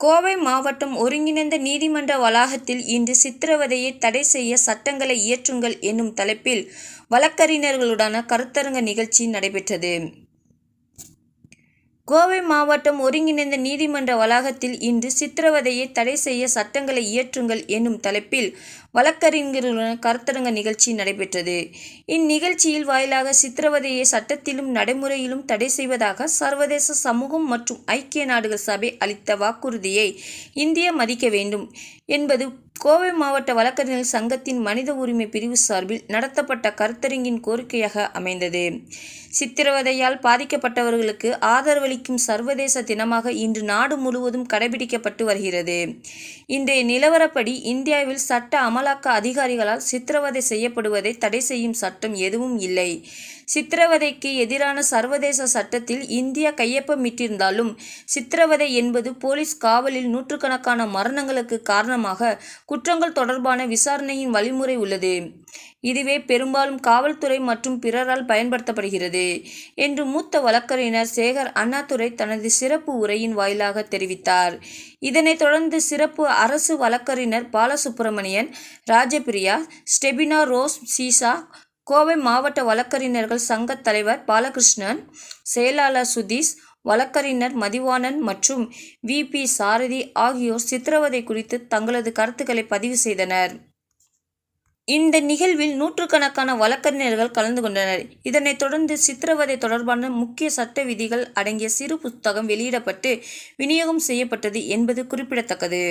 கோவை மாவட்டம் ஒருங்கிணைந்த நீதிமன்ற வளாகத்தில் இன்று சித்திரவதையை தடை செய்ய சட்டங்களை இயற்றுங்கள் என்னும் தலைப்பில் வழக்கறிஞர்களுடான கருத்தரங்க நிகழ்ச்சி நடைபெற்றது. கோவை மாவட்டம் ஒருங்கிணைந்த நீதிமன்ற வளாகத்தில் இன்று சித்திரவதையை தடை செய்ய சட்டங்களை இயற்றுங்கள் என்னும் தலைப்பில் வழக்கறிஞர்களுடன் கருத்தரங்க நிகழ்ச்சி நடைபெற்றது. இந்நிகழ்ச்சியில் வாயிலாக சித்திரவதையை சட்டத்திலும் நடைமுறையிலும் தடை செய்வதாக சர்வதேச சமூகம் மற்றும் ஐக்கிய நாடுகள் சபை அளித்த வாக்குறுதியை இந்தியா மதிக்க வேண்டும் என்பது கோவை மாவட்ட வழக்கறிஞர்கள் சங்கத்தின் மனித உரிமை பிரிவு சார்பில் நடத்தப்பட்ட கருத்தரங்கின் கோரிக்கையாக அமைந்தது. சித்திரவதையால் பாதிக்கப்பட்டவர்களுக்கு ஆதரவளிக்கும் சர்வதேச தினமாக இன்று நாடு முழுவதும் கடைபிடிக்கப்பட்டு வருகிறது. இன்றைய நிலவரப்படி இந்தியாவில் சட்ட அமலாக்க அதிகாரிகளால் சித்திரவதை செய்யப்படுவதை தடை செய்யும் சட்டம் எதுவும் இல்லை. சித்திரவதைக்கு எதிரான சர்வதேச சட்டத்தில் இந்தியா கையொப்பமிட்டிருந்தாலும் சித்திரவதை என்பது போலீஸ் காவலில் நூற்றுக்கணக்கான மரணங்களுக்கு காரணமாக குற்றங்கள் தொடர்பான விசாரணையின் வழிமுறை உள்ளது. இதுவே பெரும்பாலும் காவல்துறை மற்றும் பிறரால் பயன்படுத்தப்படுகிறது என்று மூத்த வழக்கறிஞர் சேகர் அண்ணாதுரை தனது சிறப்பு உரையின் வாயிலாக தெரிவித்தார். இதனைத் தொடர்ந்து சிறப்பு அரசு வழக்கறிஞர் Balasubramanian Rajapriya, Stephina Rose seesaw, Kovai மாவட்ட வழக்கறிஞர்கள் சங்கத் தலைவர் பாலகிருஷ்ணன், செயலாளர் சுதீஷ், வழக்கறிஞர் மதிவாணன் மற்றும் வி. பி. சாரதி ஆகியோர் சித்திரவதை குறித்து தங்களது கருத்துக்களை பதிவு செய்தனர். இந்த நிகழ்வில் நூற்றுக்கணக்கான வழக்கறிஞர்கள் கலந்து கொண்டனர். இதனைத் தொடர்ந்து சித்திரவதை தொடர்பான முக்கிய சட்ட விதிகள் அடங்கிய சிறு புத்தகம் வெளியிடப்பட்டு விநியோகம் செய்யப்பட்டது என்பது குறிப்பிடத்தக்கது.